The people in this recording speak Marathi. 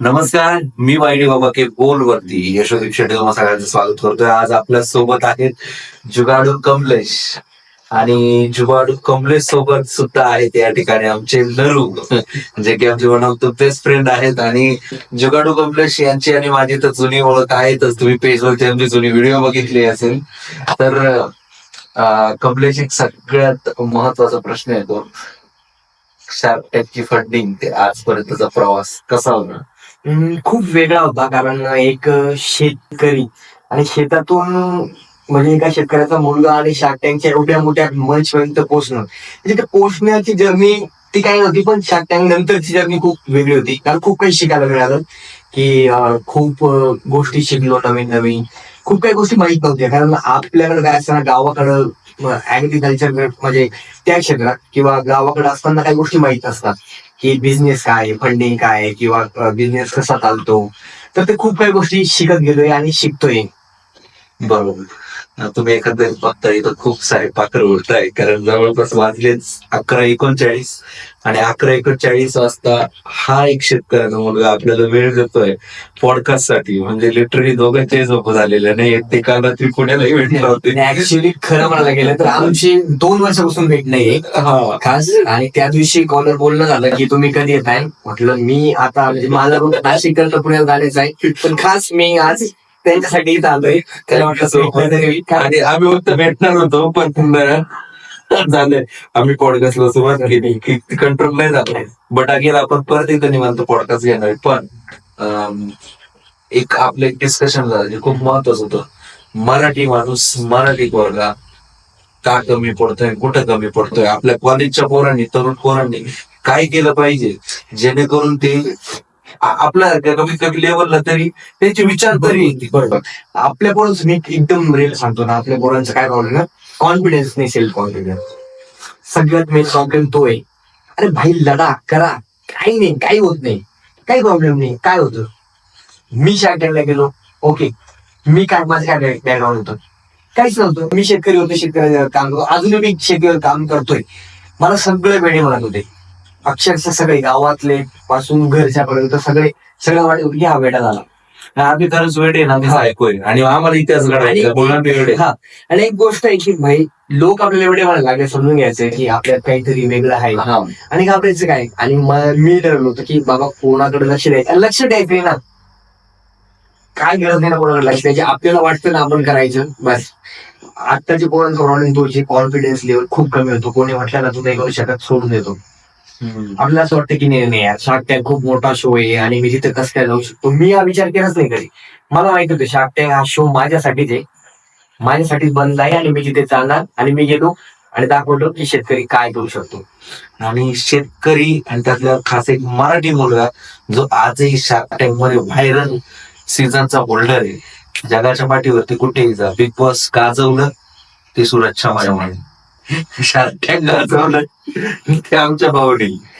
नमस्कार मी वाईडी बाबा के बोलवरती यशोदीप शेट्टी तुम्हाला सगळ्यांचं स्वागत करतोय. आज आपल्यासोबत आहेत जुगाडू कमलेश. आणि जुगाडू कमलेश सोबत सुद्धा आहेत या ठिकाणी आमचे नरू जे की आमचे one of the best friend आहेत. आणि जुगाडू कमलेश यांची आणि माझी तर जुनी ओळख आहेतच. तुम्ही पेजवरती आमची जुनी व्हिडिओ बघितली असेल. तर कमलेश एक सगळ्यात महत्त्वाचा प्रश्न येतो शार्क टॅकची फंडिंग ते आजपर्यंतचा प्रवास कसा होणार? खूप वेगळा होता कारण एक शेतकरी आणि शेतातून म्हणजे एका शेतकऱ्याचा मुलगा आणि शार्क टँकच्या एवढ्या मोठ्या मंच पर्यंत पोहोचणं. म्हणजे ते पोहोचण्याची जर्नी ती काही नव्हती पण शार्क टँक नंतरची जर्नी खूप वेगळी होती. कारण खूप काही शिकायला मिळालं की खूप गोष्टी शिकलो नवीन नवीन. खूप काही गोष्टी माहीत नव्हत्या. कारण आपल्याकडे काय असताना गावाकडं ऍग्रिकल्चर म्हणजे त्या क्षेत्रात किंवा गावाकडे असताना काही गोष्टी माहीत असतात की बिझनेस काय फंडिंग काय किंवा बिझनेस कसा चालतो? तर ते खूप काही गोष्टी शिकत गेलोय आणि शिकतोय. बरोबर. तुम्ही एकंदरीत बघता इथं खूप सारे पाखर उडताय कारण जवळपास वाजलेच अकरा एकोणचाळीस आणि अकरा एकोणचाळीस वाजता हा एक शेतकऱ्याचा मुलगा आपल्याला वेळ देतोय पॉडकास्टसाठी. म्हणजे लिटरली दोघांचे झोप झालेले. नाही ते काल रात्री पुण्यालाही भेटले होते. ऍक्च्युली खरं म्हणायला गेलं तर आमची दोन वर्षापासून भेट नाहीये हा. खास आणि त्या दिवशी कॉलर बोलणं झालं की तुम्ही कधी येत आहे म्हटलं मी आता म्हणजे माझा रूट नाशिक करता पुण्यात जाण्याचं आहे. पण खास मी आज त्यांच्यासाठी इथं आलोय त्याला म्हटलं आणि आम्ही फक्त भेटणार होतो पण झालंय. आम्ही पॉडकास्टला सुरुवात केली की कंट्रोल नाही झालं. बट अगेन आपण परत एकदा निवांत पॉडकास्ट घेणार पण एक आपलं एक डिस्कशन झालं जे खूप महत्वाचं होतं. मराठी माणूस मराठी वर्गा का कमी पडतोय कुठं कमी पडतोय? आपल्या कॉलेजच्या पोरांनी तरुण पोरांनी काय केलं पाहिजे? जेणेकरून ते आ- आपल्या कमीत कमी लेवलला तरी त्यांचे विचार तरी येतील. आपल्या पोरांचं मी एकदम रेल सांगतो ना आपल्या पोरांचं काय प्रॉब्लेम ना कॉन्फिडन्स नाही सेल्फ कॉन्फिडन्स सगळ्यात मेन प्रॉब्लेम तो आहे. अरे भाई लढा करा. काही नाही काही होत नाही. काही प्रॉब्लेम नाही. काय होतं? मी शाळेला गेलो. ओके मी काय माझं काय बॅकग्राऊंड होतं? काहीच नव्हतं. मी शेतकरी होतो शेतकरी काम करतो. अजूनही मी शेतीवर काम करतोय. मला सगळे वेळे म्हणत होते अक्षरशः सगळे गावातले पासून घरच्या पर्यंत सगळे सगळं हा वेळा झाला आम्ही खरंच वेळ आहे ना आम्ही ऐकूय आणि आम्हाला इतिहास घडायचा आणि- बोलणार वेळ आहे. हा आणि एक गोष्ट आहे की भाई लोक आपल्याला एवढे म्हणायला लागले समजून घ्यायचं की आपल्यात काहीतरी वेगळं आहे. हा. आणि घाबरायचं काय? आणि म- मी ठरवलं होतं की बाबा कोणाकडे लक्ष द्यायचं? लक्ष द्यायचंय ना. काय गरज नाही ना कोणाकडे लक्ष द्यायची? आपल्याला वाटतं ना आपण करायचं. बस. आत्ताच्या पोरांचा प्रॉब्लेम तो कॉन्फिडन्स लेवल खूप कमी होतो. कोणी म्हटलं ना तू नाही करू शकत सोडून देतो. आपल्याला असं वाटतं की नाही नाही यार शार्क टँक खूप मोठा शो आहे आणि मी तिथे कसं काय जाऊ शकतो मी हा विचार केलाच नाही कधी. मला माहीत होतं शार्क टँक हा शो माझ्यासाठीच आहे. माझ्यासाठीच बनला आहे आणि मी तिथे चालणार आणि मी गेलो आणि दाखवलं की शेतकरी काय करू शकतो. आणि शेतकरी आणि त्यातला खास एक मराठी मुलगा जो आजही शार्क टँकमध्ये व्हायरल सीझनचा होल्डर आहे. जगाच्या पाठीवरती कुठेही जा बिग बॉस गाजवलं ते सुरक्षा माझ्या शार्क टँक गाजवलं ते आमच्या भावने